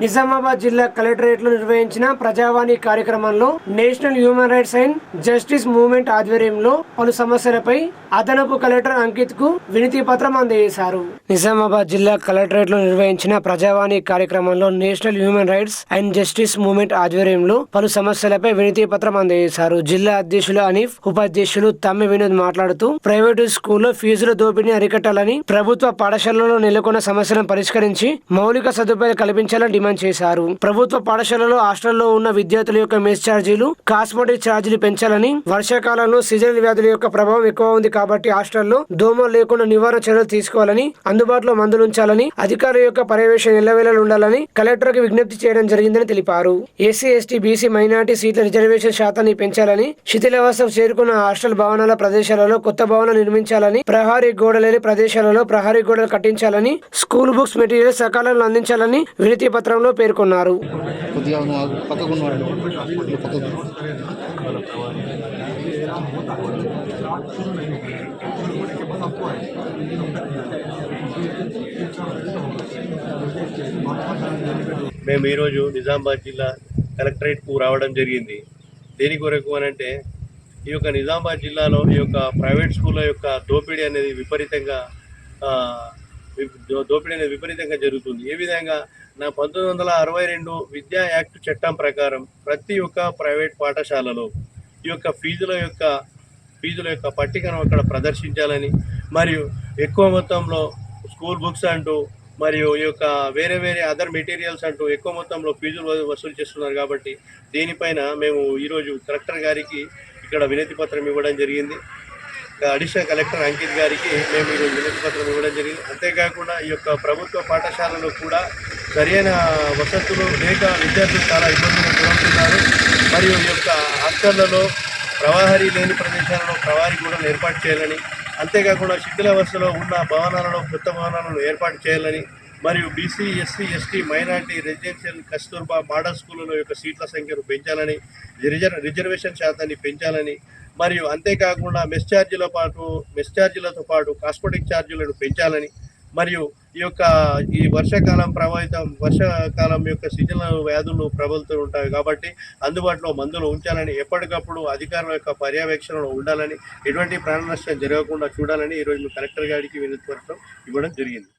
నిజామాబాద్ జిల్లా కలెక్టరేట్లో నిర్వహించిన ప్రజావాణి కార్యక్రమంలో national human rights and justice movement ఆధ్వర్యంలో పలు సమస్యలపై అదనపు కలెక్టర్ అంకిత్కు వినతి పత్రం అందజేశారు. నిజామాబాద్ జిల్లా కలెక్టరేట్లో నిర్వహించిన ప్రజావాణి కార్యక్రమంలో national human rights and justice movement ఆధ్వర్యంలో పలు సమస్యలపై వినతి పత్రం అందజేశారు. జిల్లా అధ్యక్షులు అనీఫ్ ఉపాధ్యక్షులు తమ్మి వినోద్ మాట్లాడుతూ ప్రైవేటు స్కూల్లో ఫీజుల దోపిడీని అరికట్టాలని ప్రభుత్వ పాఠశాలలో నెలకొన్న సమస్యలను పరిష్కరించి మౌలిక సదుపాయాలు కల్పించాలని డిమాండ్ చేశారు. ప్రభుత్వ పాఠశాలలో హాస్టల్లో ఉన్న విద్యార్థుల యొక్క మెస్ ఛార్జీలు కాస్మెటిక్ ఛార్జీలు పెంచాలని వర్షాకాలంలో సీజనల్ వ్యాధుల యొక్క ప్రభావం ఎక్కువ ఉంది కాబట్టి హాస్టల్లో దోమలు లేకుండా నివారణ చర్యలు తీసుకోవాలని అందుబాటులో మందులు ఉంచాలని అధికారుల యొక్క పర్యవేక్షణ ఎల్లవేళలు ఉండాలని కలెక్టర్కి విజ్ఞప్తి చేయడం జరిగిందని తెలిపారు. ఎస్సీ ఎస్టీ బీసీ మైనార్టీ సీట్ల రిజర్వేషన్ శాతాన్ని పెంచాలని శిథిలావస్థకు చేరుకున్న హాస్టల్ భవనాల ప్రదేశాలలో కొత్త భవనాలు నిర్మించాలని ప్రహారీ గోడలేని ప్రదేశాలలో ప్రహారీ గోడలు కట్టించాలని స్కూల్ బుక్స్ మెటీరియల్ సకాలంలో అందించాలని వినతి పత్రంలో పేర్కొన్నారు. మేము ఈరోజు నిజామాబాద్ జిల్లా కలెక్టరేట్కు రావడం జరిగింది. దేని కొరకు అని అంటే ఈ యొక్క నిజామాబాద్ జిల్లాలో ఈ యొక్క ప్రైవేట్ స్కూళ్ళ యొక్క దోపిడీ అనేది విపరీతంగా దోపిడీ అనేది విపరీతంగా జరుగుతుంది. ఏ విధంగా? నా పంతొమ్మిది వందల అరవై రెండు విద్యా యాక్ట్ చట్టం ప్రకారం ప్రతి ఒక్క ప్రైవేట్ పాఠశాలలో ఈ యొక్క ఫీజుల యొక్క ఫీజుల యొక్క పట్టికను అక్కడ ప్రదర్శించాలని మరియు ఎక్కువ మొత్తంలో స్కూల్ బుక్స్ అంటూ మరియు ఈ యొక్క వేరే వేరే అదర్ మెటీరియల్స్ అంటూ ఎక్కువ మొత్తంలో ఫీజులు వసూలు చేస్తున్నారు కాబట్టి దీనిపైన మేము ఈరోజు కలెక్టర్ గారికి ఇక్కడ వినతి పత్రం ఇవ్వడం జరిగింది. అడిషనల్ కలెక్టర్ అంకిత్ గారికి మేము ఈరోజు వినతి పత్రం ఇవ్వడం జరిగింది. అంతేకాకుండా ఈ యొక్క ప్రభుత్వ పాఠశాలలో కూడా సరైన వసతులు లేక విద్యార్థులు చాలా ఇబ్బందులు గురవుతున్నారు. మరియు ఈ యొక్క హాస్టళ్ళలో ప్రవాహరీ లేని ప్రదేశాలలో ప్రవాహరీ కూడా ఏర్పాటు చేయాలని అంతేకాకుండా శిథిలావస్థలో ఉన్న భవనాలలో కొత్త భవనాలను ఏర్పాటు చేయాలని మరియు BC SC ST minority residential Kasturba model స్కూళ్ళలో యొక్క సీట్ల సంఖ్యను పెంచాలని రిజర్వేషన్ శాతాన్ని పెంచాలని మరియు అంతేకాకుండా మెస్ ఛార్జీల పాటు మెస్ ఛార్జీలతో పాటు కాస్మెటిక్ ఛార్జీలను పెంచాలని మరియు ఈ యొక్క ఈ వర్షాకాలం ప్రభావితం వర్షాకాలం యొక్క సీజనల్ వ్యాధులు ప్రబలుతూ ఉంటాయి కాబట్టి అందుబాటులో మందులు ఉంచాలని ఎప్పటికప్పుడు అధికారుల యొక్క పర్యవేక్షణలో ఉండాలని ఎటువంటి ప్రాణ నష్టం జరగకుండా చూడాలని ఈరోజు కలెక్టర్ గారికి వినతి ఇవ్వడం జరిగింది.